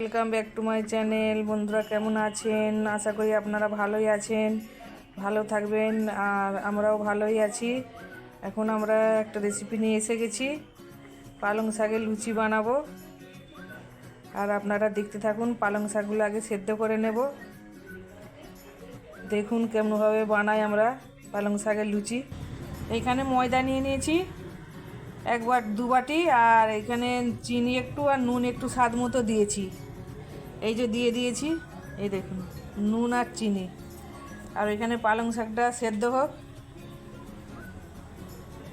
Welcome back to my channel বন্ধুরা কেমন আছেন? আশা করি আপনারা ভালোই আছেন। ভালো থাকবেন। আর আমরাও ভালোই আছি। এখন আমরা একটা রেসিপি নিয়ে এসে গেছি। পালং শাকের লুচি বানাবো। আর আপনারা দেখতে থাকুন, পালং শাকগুলো আগে সেদ্ধ করে নেব। দেখুন কেমনভাবে বানাই আমরা পালং শাকের লুচি। এইখানে ময়দা নিয়ে নিয়েছি। একবার দু বাটি, আর এখানে চিনি একটু আর নুন একটু স্বাদ মতো দিয়েছি। এই যে দিয়ে দিয়েছি, এই দেখুন, নুন আর চিনি। আর এখানে পালং শাকটা সেদ্ধ হোক।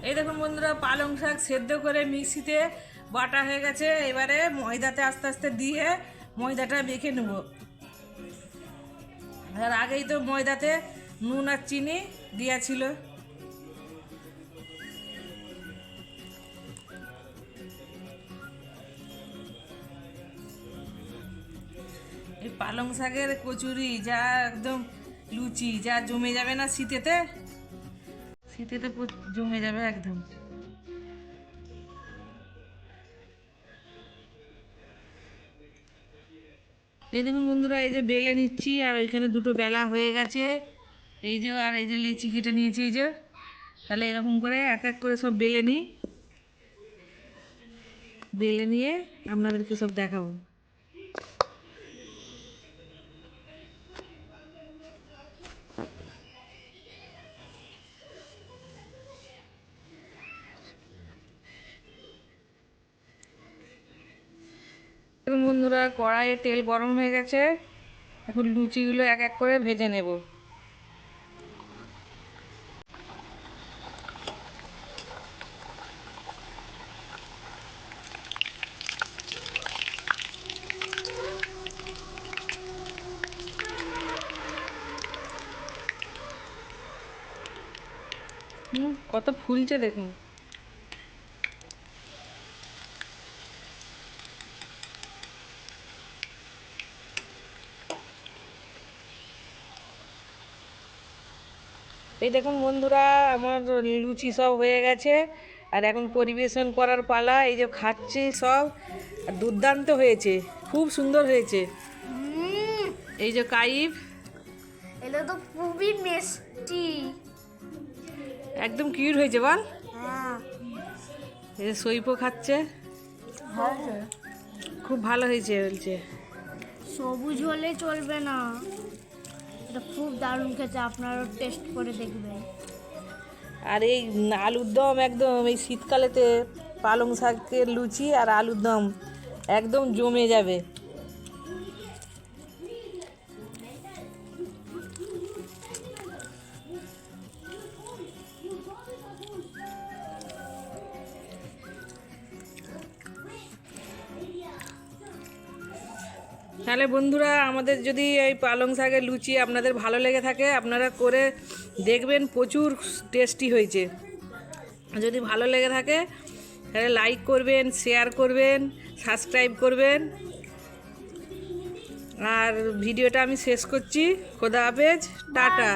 এই দেখুন বন্ধুরা, পালং শাক সেদ্ধ করে মিক্সিতে বাটা হয়ে গেছে। এবারে ময়দাতে আস্তে আস্তে দিয়ে ময়দাটা মেখে নেব। আর আগেই তো ময়দাতে নুন আর চিনি দেওয়া ছিল। এই পালং শাকের কচুরি যা একদম লুচি, যা জমে যাবে না শীতেতে? শীতেতে জমে যাবে একদম। এই দেখুন বন্ধুরা, এই যে বেলে নিচ্ছি, আর ওইখানে দুটো বেলা হয়ে গেছে। এই যে, আর এই যে লিচি কেটে নিয়েছি, এই যে। তাহলে এরকম করে এক এক করে সব বেলে নিই। বেলে নিয়ে আপনাদেরকে সব দেখাবো। এখন বন্ধুরা কড়াইয়ে তেল গরম হয়ে গেছে। এখন লুচিগুলো এক এক করে ভেজে নেব। কত ফুলছে দেখুন। এই দেখুন বন্ধুরা আমার লুচি সব হয়ে গেছে। আর এখন পরিবেশন করার পালা এই যে খাচ্ছি সব। দুর্দান্ত হয়েছে খুব সুন্দর হয়েছে। এই যে কাইফ। এটা তো খুবই মিষ্টি। একদম কিউট হয়েছে বল। হ্যাঁ। এই যে সৈপও খাচ্ছে। খুব ভালো হয়েছে বলছে। সবুজ হলে চলবে না। এটা খুব দারুণ খেতে, আপনারাও টেস্ট করে দেখবেন। আর এই আলুর দম একদম, এই শীতকালেতে পালং শাকের লুচি আর আলুর দম একদম জমে যাবে। তাহলে বন্ধুরা, আমাদের যদি এই পালং শাকের লুচি আপনাদের ভালো লেগে থাকে, আপনারা করে দেখবেন প্রচুর টেস্টি হয়েছে। যদি ভালো লেগে থাকে, তাহলে লাইক করবেন শেয়ার করবেন সাবস্ক্রাইব করবেন। আর ভিডিওটা আমি শেষ করছি। খোদা হাফেজ। টাটা।